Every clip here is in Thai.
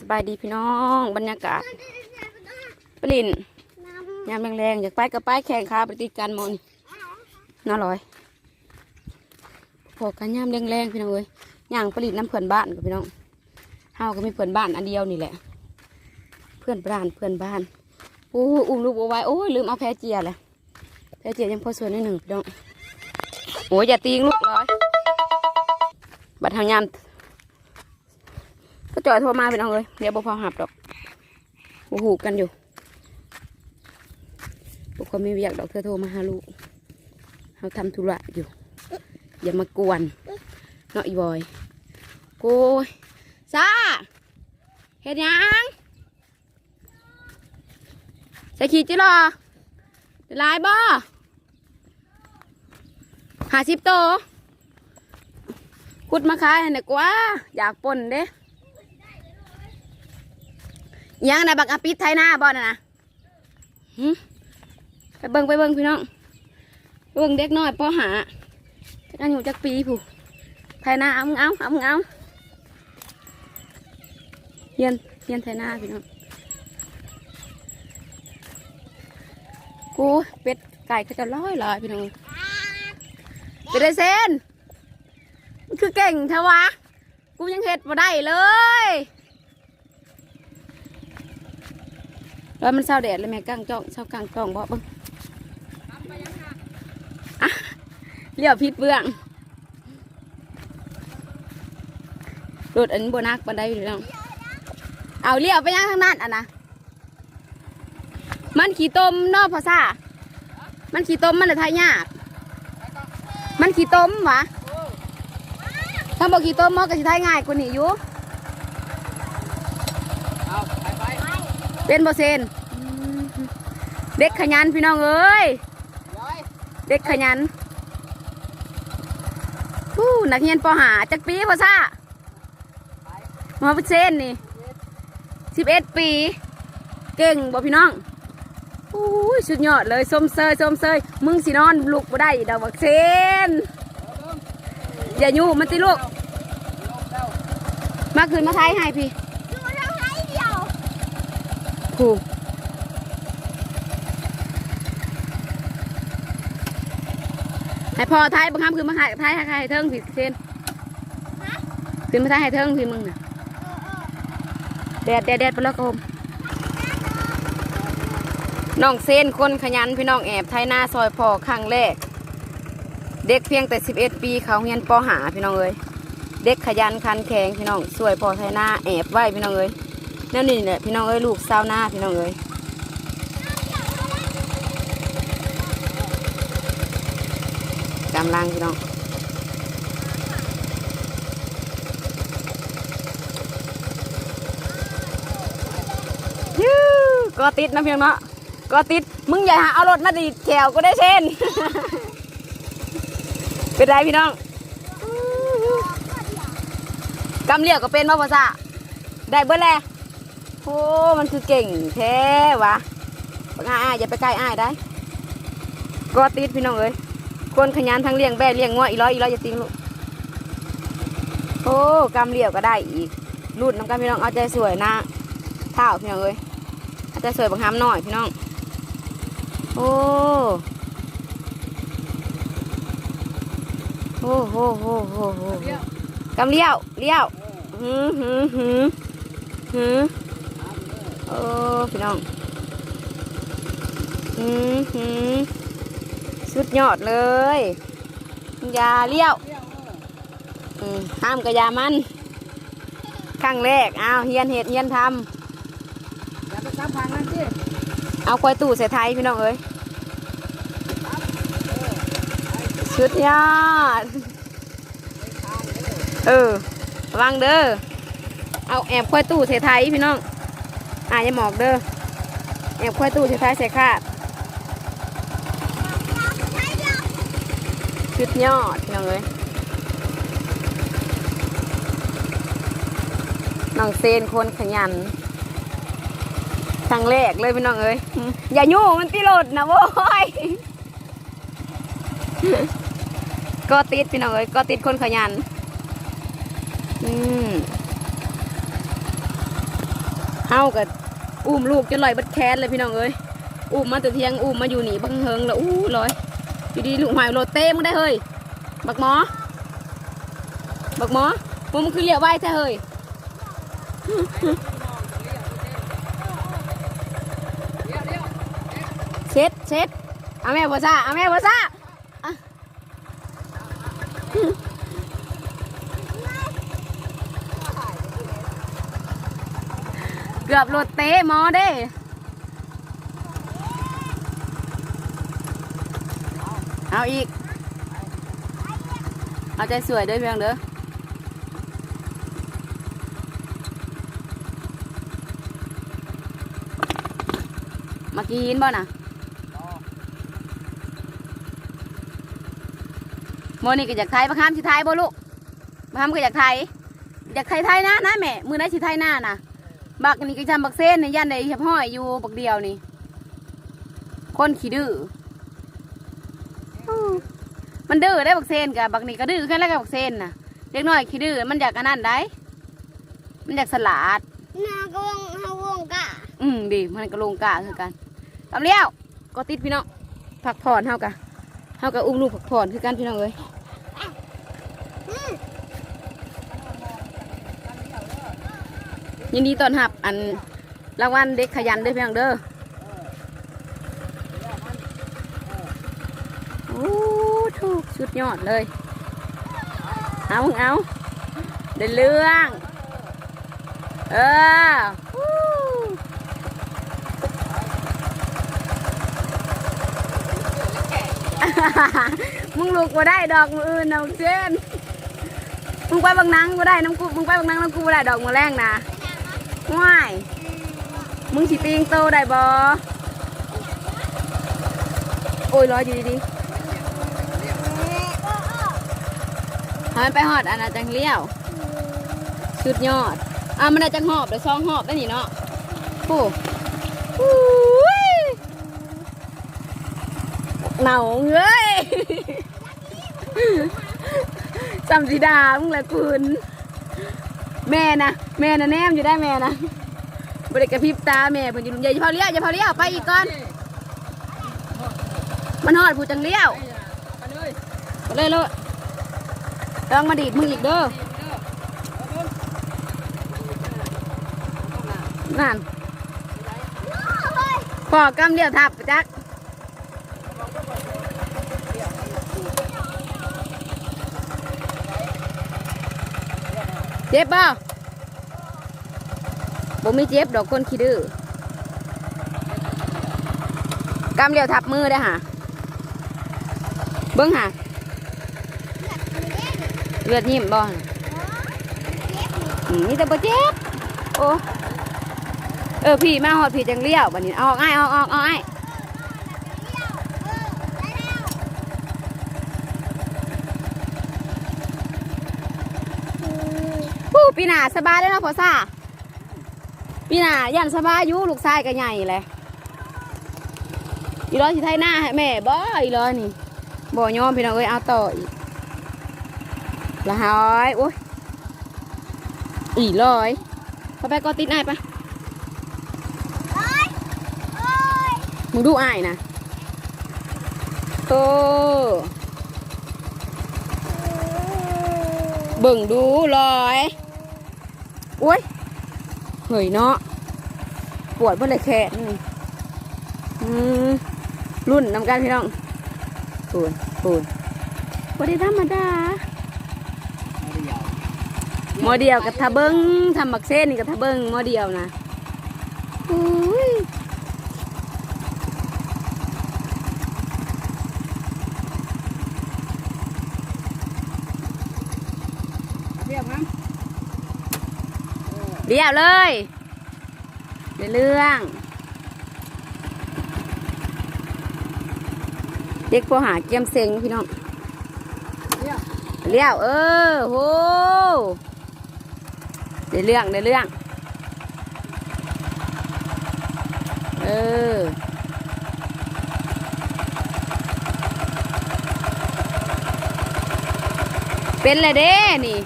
สบายดีพี่น้องบรรยากาศปลินยามแรงๆอยากไปก็ไปแข่งขาปติดกันมนน่าร้อยพอกันยามแรงๆพี่น้องเอ้ยย่างปลินน้ำเพื่อนบ้านกับพี่น้องเฮาก็มีเพื่อนบ้านอันเดียวนี่แหละ เพื่อนบ้านเพื่อนบ้านโอ้ยอุ้มลูกเอาไว้โอ้ยลืมเอาแพรเจียเลยแพรเจียยังพอสวยนิดหนึ่งพี่น้องโอ้ยอย่าตีงลูกร้อยบัดทางยาม ก็จอยโทรมาพี่น้องเลยเดี๋ยวบ่พอหับดอกหูหูกันอยู่บุคคลไม่เวียกดอกเธอโทรมาหาลูกเขาทำธุระอยู่ อย่ามากวนเนาะอีบอยโกูยซาเฮ็ดยังใส่ขีดจิรอลายบ่หาสิบโตขุดมาขายให้หน่ยกว่า อยากปนเด้ ยังนะบักอปิดไทยหน้าบ่นะนะหึไปเบิ่งไปเบิ่งพี่น้องเบิ่งเด็กน้อยป้อหาจักอันอยู่จักปีผู้ไทยหน้าเอามึงเอาเอามึงเอาเฮียนเฮียนไทยหน้าพี่น้องกูเป็ดไก่เขาจะร้อยลอยพี่น้องเป็ดไดเซนมันคือเก่งเทวะกูยังเห็ดมาได้เลย แล้วมันเศร้าแดดเลยแม่กางจ้องเศร้ากางจ้องบ่เบิ่งเลี้ยวพิษเบื้องรถอันนี้บนักบันไดอยู่แล้วเอาเลี้ยวไปยังทางนั้นอะนะมันขี่ต้มนอกภาษามันขี่ต้มมันเลยทายยาก มันขี่ต้มวะถ้าบอกขี่ต้มมันก็สิทายง่ายกว่านี้อยู่ เอาไปไป เป็นโบเซนเด็กขยันพี่น้องเอ้ยเด็กขยันผู้นักเรียนปหาจักปีภาษามาเป็นเซนนี่สิบเอ็ดปี เก่งบ่พี่น้องอู้ยสุดยอดเลยส้มเซยส้มเซยมึงสินอนลุกบ่ได้ดอกบักเซนอย่ายู่มันติลูก มาคืนมาไทยให้พี่ ผูให้พอไทยบางคำคือมาไทยไทยให้เทิงผิดเซนคืนมาไทยให้เทิงพี่มึงน่ะแดดแดดแดดไปแล้วก็มน้องเซนคนขยันพี่น้องแอบไทยหน้าซอยพอครั้งแรก เด็กเพียงแต่11ปีเขาเรียนปหาพี่น้องเอ้ยเด็กขยันขันแข็งพี่น้องสวยพอไทยหน้าแอบไว้พี่น้องเอ้ย นั่นนี่แหละพี่น้องเอ้ยลูกสาวหน้าพี่น้องเอ้ยกำลังพี่น้องยูก็ติดนะเพียงเนาะก็ติดมึงอย่าหาเอารถมาดีแถวก็ได้เช่น เป็นไรพี่น้องกำเลียวก็เป็นมาภาษาได้เบิ้ลและ โอ้มันคือเก่งแท้วะบักอ้ายอ้ายอย่าไปใกล้อ้ายได้ก็ติดพี่น้องเอ้ยคนขยันทั้งเลี้ยงแบะเลี้ยงงัวอีร้อยอีร้อยอย่าติงลูกโอ้กำเลียวก็ได้อีกรุ่นน้ำกันพี่น้องเอาใจสวยนะเท่าพี่น้องเอ้ยเอาใจสวยบางคำหน่อยพี่น้อง โอ้โอ้โหโหโหโหเดี๋ยวกำเลี้ยวเลี้ยวหืมหืมหืมหืม โอ้พี่น้องหืมหืมสุดยอดเลยอยาเลี้ยวเดี๋ยวเอออืมห้ามกระยามันครั้งแรกอ้าวเฮียนเห็ดเฮียนทอย่าไปซ้ำพังนั่นสิำเอาควายตู่ใส่ไทยพี่น้องเอ้ยสุดยอดเออระวังเด้อเอาแอบควายตู้ใส่ไทยพี่น้อง อ่าอย่าหมอกเด้อแอบควายตู้ใส่ไทยใส่ขาดชุดยอดน้องเอ้ยน้องเซนคนขยันครั้งแรกเลยพี่น้องเอ้ยอย่ายุ่งมันติรดนะโว้ยก็ติดพี่น้องเอ้ยก็ติดคนขยันอืมเฮากับ อุ้มลูกจนลอยบัดแคนเลยพี่น้องเอ้ยอุ้มมาแต่เที่ยงอุ้มมาอยู่หนีบังเฮิงแล้วอู้ลอยอยู่ดีลูกหมายโรเต้มึงได้เฮ้ยบักหมอบักหมอมึงมันคือเลี้ยวไว้แท้เฮ้ยเดี๋ยวเดี๋ยวเช็ดเช็ดเอาแม่บัวซ่าเอาแม่บัวซ่าอะเกือบโรเต้หมอเด้เอาอีก เอาใจสวยด้วยเพียงเด้อมากินบ่น่ะโมนี่ก็อยากไทยประคามสิไทยบ่ลูกประคามก็อยากไทยอยากไทยไทยนะนะแม่มือไหนสิไทยหน้าน่ะ บักนี่ก็จำบักเส้นในย่านใดเหียบห้อยอยู่บักเดียวนี่ คนขี้ดื้ออู้มันดื้อได้บักเส้นกับบักนี่ก็ดื้อแค่แล้วกับบักเส้นน่ะเล็กน้อยขี้ดื้อมันอยากอันนั้นได้ มันอยากสลัดนากวงฮาวงกะอืมดีมันก็ลงกาคือกันตำเลี้ยวก็ติดพี่น้องพักผ่อนเฮากะเฮากะอุ้มลูกพักผ่อนคือกันพี่น้องเอ้ยยินดีต้อนรับ อันรางวัลเด็กขยันด้วยพี่น้องเด้อโอ้ถูกสุดยอดเลย เอาเอาได้เรื่อง เออวู้มึงลูกบ่ได้ดอกมืออื่นนะมึงเช่นมึงไปบางนังบ่ได้น้ำกูมึงไปบางนังน้ำกูบ่ได้ดอกมือแรงนะ ว้ายมึงสิปีงโตได้บ่โอ้ยรออยู่ดีๆห้มันไปหอดอันน่ะจังเลี้ยว สุดยอด อะมันได้จังหอบเดี๋ยวซองหอบได้นี่เนาะโอ้หูยเหนาเอ้ยจำสีดามึงแหละคุณ แม่นะ แม่นะแนมอยู่ได้แม่นะบริกระพริบตาแม่เพิ่นอยู่อย่าเผาเลี้ยวอย่าเผาเลี้ยวไปอีกก่อน มันหอดผู้จังเลี้ยวไปเลยไปเลยเลยลองมาดีดมึงอีกเด้อนั่นพอกำเลี้ยวทับจักเจ็บบ่ บ่มีเจ็บดอกคนขี้ดื้อกำเดียวทับมือได้อหะเบิ้งหะเลือดยิ้มบ่น่ะอืมนี่แต่บ่เจ็บ โอ้ เออพี่มาหอดพี่จังเลี้ยวบัดนี้เอาออกง่ายเอาออกเอาง่ายผู้ปีหน้าสบายแล้วเนาะพ่อซ่า ปีหน้ายันสบายอยู่ลูกชายก็ใหญ่เลยอีร้อยสิไทยหน้าให้แม่บ่อีร้อยนี่บ่ยอมพี่น้องเอ้ยเอาต่ออีกละห้อยโอ้ยอีร้อยไปไปก็ติดไอ้ายปะโอ้ยโอ้ยมึงดูอ้ายนะโตเบิ่งดูลอยโอ้ย เฮ้ยเนาะปวดเมื่อไรแขนนี่อืมรุ่นนำกันพี่น้องปูนปูนบ่ได้ธรรมดาหมอเดียวกับทะเบิงทำบักเส้นนี่กับทะเบิงหมอเดียวนะอุ้ย เรียบครับ เรียบเลยเรื่องเด็กพอหาเกียมเซ็งพี่น้องเรียบเรียวเออโหเดี๋ยวเรื่องเดี๋ยวเรื่องเออเป็นเลยเด้นี่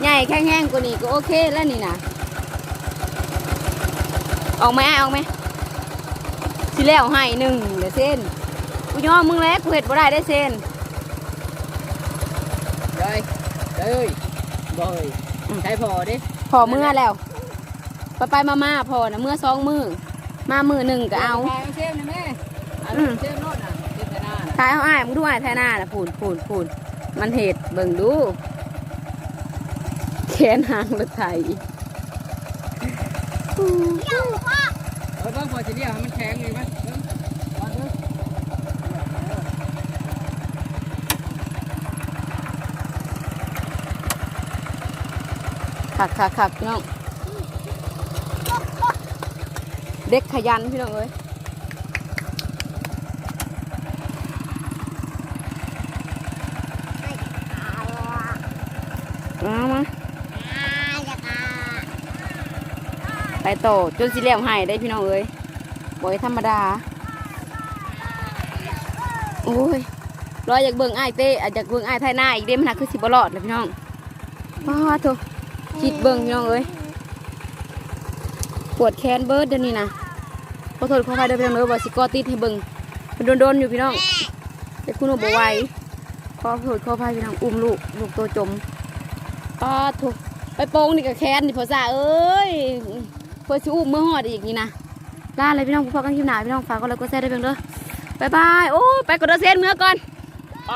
ใหญ่แข็งแห้งกว่านี้ก็โอเคแล้วนี่นะ ออกไหมออกไหมสิแล้วให้หนึ่งเดี๋ยวเส้นกูยอมมึงแล้วกูเห็ดบ่ได้ได้เส้นเลยเลยบ่อยใช้พอดิพอเมื่อแล้วไปไปมามาพอนะเมื่อสองมือมามือหนึ่งก็เอาพเชฟนะแม่อันอืมเชฟโนดน่ะเชฟแต่หน้าน่ะทายเอาอ้ายมึงดูอ้ายทายหน้าน่ะพูนพูนพูนมันเห็ดเบิ่งดูแขนหางรถไถ เดี๋ยพ่อเออเบิ่งพอสิเดียวมันแข็งเลยไหมขักขักขักพี่น้อง เด็กขยันพี่น้องเอ้ยมามา อ่าจะกา ไปโตจนสิเลี้ยวให้ได้พี่น้องเอ้ยบ่อยธรรมดา โอ้ยรออยากเบิ่งอ้ายเต้อาจจะเบิ่งอ้ายไทยหน้าอีกเด้มันหักคือสิบ่รอดเลยพี่น้องป้าโถคิดเบิ่งพี่น้องเอ้ยปวดแขนเบิดเดี๋ยวนี้นะขอโทษขออภัยเด้อพี่น้องเอ้ยว่สิกอติดให้เบิ่งมันโดนๆอยู่พี่น้องแต่คุณบ่ไหวขอโทษขออภัยพี่น้องอุ้มลูกลูกตัวจมป้าโถไปโป่งนี่กับแขนนี่พอซาเอ้ย เพื่อชิอุ้มเมื่อหอดอีกนี่นะลาเลยพี่น้องพบกันคลิปหนาพี่น้องฝากก็เลค์กดแชร์ด้เพียงเด้อบ๊ายบาย โอ้ ไปกดเดอเซนเมื่อก่อนไป